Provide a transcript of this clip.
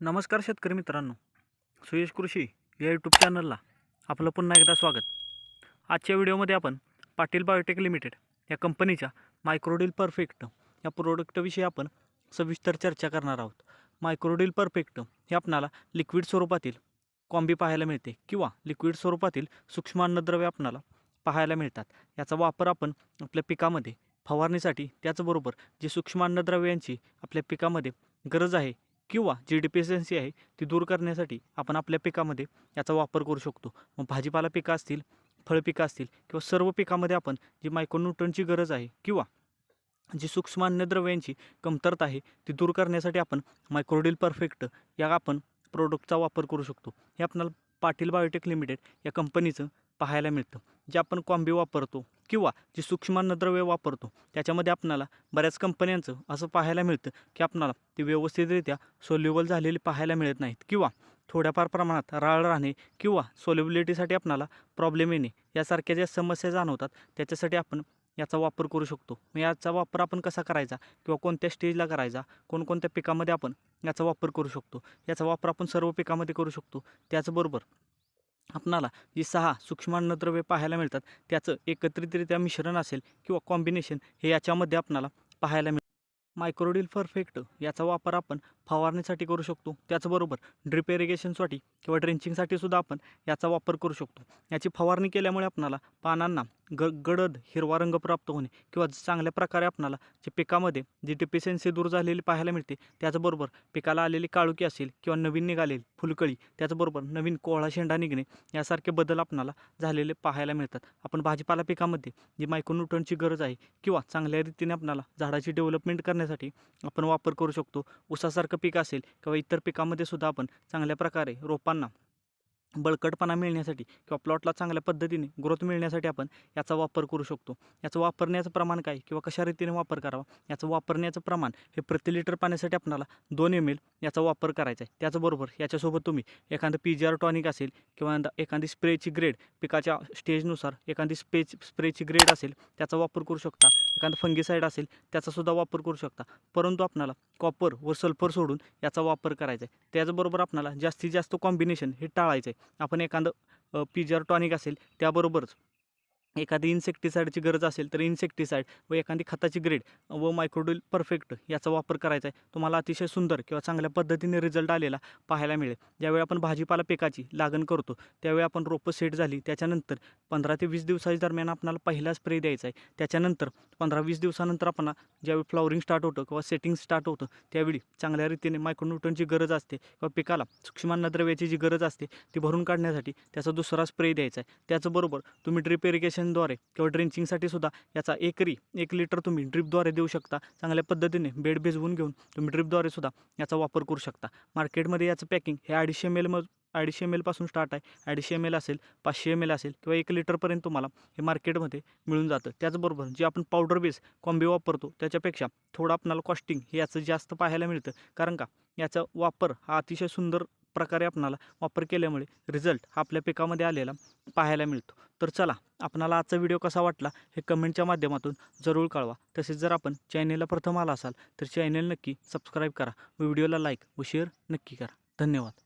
नमस्कार शेतकरी मित्रांनो. सुयश कृषी या यूट्यूब चॅनलला आपलं पुन्हा एकदा स्वागत. आजच्या व्हिडिओमध्ये आपण पाटील बायोटेक लिमिटेड या कंपनीच्या मायक्रोडील परफेक्ट या प्रोडक्टविषयी आपण सविस्तर चर्चा करणार आहोत. मायक्रोडील परफेक्ट हे आपणाला लिक्विड स्वरूपातील कॉम्बी पाहायला मिळते किंवा लिक्विड स्वरूपातील सूक्ष्म अन्नद्रव्य आपणाला पाहायला मिळतात. याचा वापर आपण आपल्या पिकामध्ये फवारणीसाठी त्याचबरोबर जी सूक्ष्म अन्नद्रव्यांची आपल्या पिकामध्ये गरज आहे किंवा जी डिफिशियन्सी आहे ती दूर करण्यासाठी आपण आपल्या पिकामध्ये याचा वापर करू शकतो. मग भाजीपाला पिकं असतील फळपिकं असतील किंवा सर्व पिकामध्ये आपण जी मायक्रोन्यूट्रनची गरज आहे किंवा जी सूक्ष्म अन्नद्रव्यांची कमतरता आहे ती दूर करण्यासाठी आपण मायक्रोडील परफेक्ट या आपण प्रोडक्टचा वापर करू शकतो. हे आपल्याला पाटील बायोटेक लिमिटेड या कंपनीचं पाहायला मिळतं. जे आपण कॉम्बी वापरतो किंवा जी सूक्ष्म अन्नद्रव्य वापरतो त्याच्यामध्ये आपणाला बऱ्याच कंपन्यांचं असं पाहायला मिळतं की आपणाला ते व्यवस्थितरित्या सोल्युबल झालेले पाहायला मिळत नाहीत किंवा थोड्याफार प्रमाणात राळ राहणे किंवा सोल्युबिलिटीसाठी आपणाला प्रॉब्लेम येणे यासारख्या ज्या समस्या जाणवतात त्याच्यासाठी आपण याचा वापर करू शकतो. मग याचा वापर आपण कसा करायचा? किंवा कोणत्या स्टेजला करायचा? कोणकोणत्या पिकामध्ये आपण याचा वापर करू शकतो? याचा वापर आपण सर्व पिकामध्ये करू शकतो. त्याचबरोबर आपणाला जी सहा सूक्ष्म अन्नद्रव्ये पाहायला मिळतात त्याचं एकत्रितरित्या मिश्रण असेल किंवा कॉम्बिनेशन हे याच्यामध्ये आपणाला पाहायला मिळतं. मायक्रोडील परफेक्ट याचा वापर आपण फवारणीसाठी करू शकतो. त्याचबरोबर ड्रिप इरिगेशनसाठी किंवा ड्रेंचिंगसाठी सुद्धा आपण याचा वापर करू शकतो. याची फवारणी केल्यामुळे आपणाला पानांना ग गडद हिरवा रंग प्राप्त होणे किंवा चांगल्या प्रकारे आपणाला जे पिकामध्ये जी डिफिशियन्सी दूर झालेली पाहायला मिळते त्याचबरोबर पिकाला आलेली काळुकी असेल किंवा नवीन निघालेली फुलकळी त्याचबरोबर नवीन कोहळा शेंडा निघणे यासारखे बदल आपणाला झालेले पाहायला मिळतात. आपण भाजीपाला पिकामध्ये जी मायक्रोन्यूट्रनची गरज आहे किंवा चांगल्या रीतीने आपणाला झाडाची डेव्हलपमेंट करण्यासाठी आपण वापर करू शकतो ऊसासारखं पीक असेल किंवा इतर पिकामध्ये सुद्धा आपण चांगल्या प्रकारे रोपांना बळकटपणा मिळण्यासाठी किंवा प्लॉटला चांगल्या पद्धतीने ग्रोथ मिळण्यासाठी आपण याचा वापर करू शकतो. याचं वापरण्याचं प्रमाण काय किंवा कशा रीतीने वापर करावा? याचं वापरण्याचं प्रमाण हे प्रति लिटर पाण्यासाठी आपणाला दोन एम एल याचा वापर करायचा आहे. त्याचबरोबर याच्यासोबत तुम्ही एखादं पी जी आर टॉनिक असेल किंवा एखादी स्प्रेची ग्रेड पिकाच्या स्टेजनुसार एखादी स्पेच स्प्रेची ग्रेड असेल त्याचा वापर करू शकता. एखादं फंगीसाईड असेल त्याचासुद्धा वापर करू शकता. परंतु आपणाला कॉपर व सल्फर सोडून याचा वापर करायचा आहे. त्याचबरोबर आपणाला जास्तीत जास्त कॉम्बिनेशन हे टाळायचं आहे. आपण एखादं पिजर टॉनिक असेल त्याबरोबरच. एखादी इन्सेक्टिसाईडची गरज असेल तर इन्सेक्टिसाईड व एखादी खताची ग्रेड व मायक्रोडील परफेक्ट याचा वापर करायचा आहे. तुम्हाला अतिशय सुंदर किंवा चांगल्या पद्धतीने रिझल्ट आलेला पाहायला मिळेल. ज्यावेळी आपण भाजीपाला पिकाची लागण करतो त्यावेळी आपण रोपं सेट झाली त्याच्यानंतर पंधरा ते वीस दिवसाच्या दरम्यान आपल्याला पहिला स्प्रे द्यायचा आहे. त्याच्यानंतर पंधरा वीस दिवसानंतर आपण ज्यावेळी फ्लॉवरिंग स्टार्ट होतं किंवा सेटिंग स्टार्ट होतं त्यावेळी चांगल्या रीतीने मायक्रोन्यूटनची गरज असते किंवा पिकाला सूक्ष्म अन्नद्रव्याची जी गरज असते ती भरून काढण्यासाठी त्याचा दुसरा स्प्रे द्यायचा आहे. त्याचबरोबर तुम्ही ड्रिप इरिगेशन इरिगेशनद्वारे किंवा ड्रेंचिंगसाठी सुद्धा याचा एकरी एक लिटर तुम्ही ड्रिपद्वारे देऊ शकता. चांगल्या पद्धतीने बेड भिजवून घेऊन तुम्ही ड्रिपद्वारे सुद्धा याचा वापर करू शकता. मार्केटमध्ये याचं पॅकिंग हे अडीचशे एम एल म अडीचशे एम एलपासून स्टार्ट आहे. अडीचशे एम एल असेल पाचशे एम एल असेल किंवा एक लिटरपर्यंत तुम्हाला हे मार्केटमध्ये मिळून जातं. त्याचबरोबर जे आपण पावडर बेस कॉम्बे वापरतो त्याच्यापेक्षा थोडं आपणाला कॉस्टिंग हे याचं जास्त पाहायला मिळतं. कारण का? याचा वापर हा अतिशय सुंदर प्रकारे आपणाला वापर केल्यामुळे रिझल्ट हा आपल्या पिकामध्ये आलेला पाहायला मिळतो. तर चला आपणाला आजचा व्हिडिओ कसा वाटला हे कमेंटच्या माध्यमातून जरूर कळवा. तसेच जर आपण चॅनेलला प्रथम आला असाल तर चॅनेल नक्की सबस्क्राईब करा. व व्हिडिओला लाईक व शेअर नक्की करा. धन्यवाद.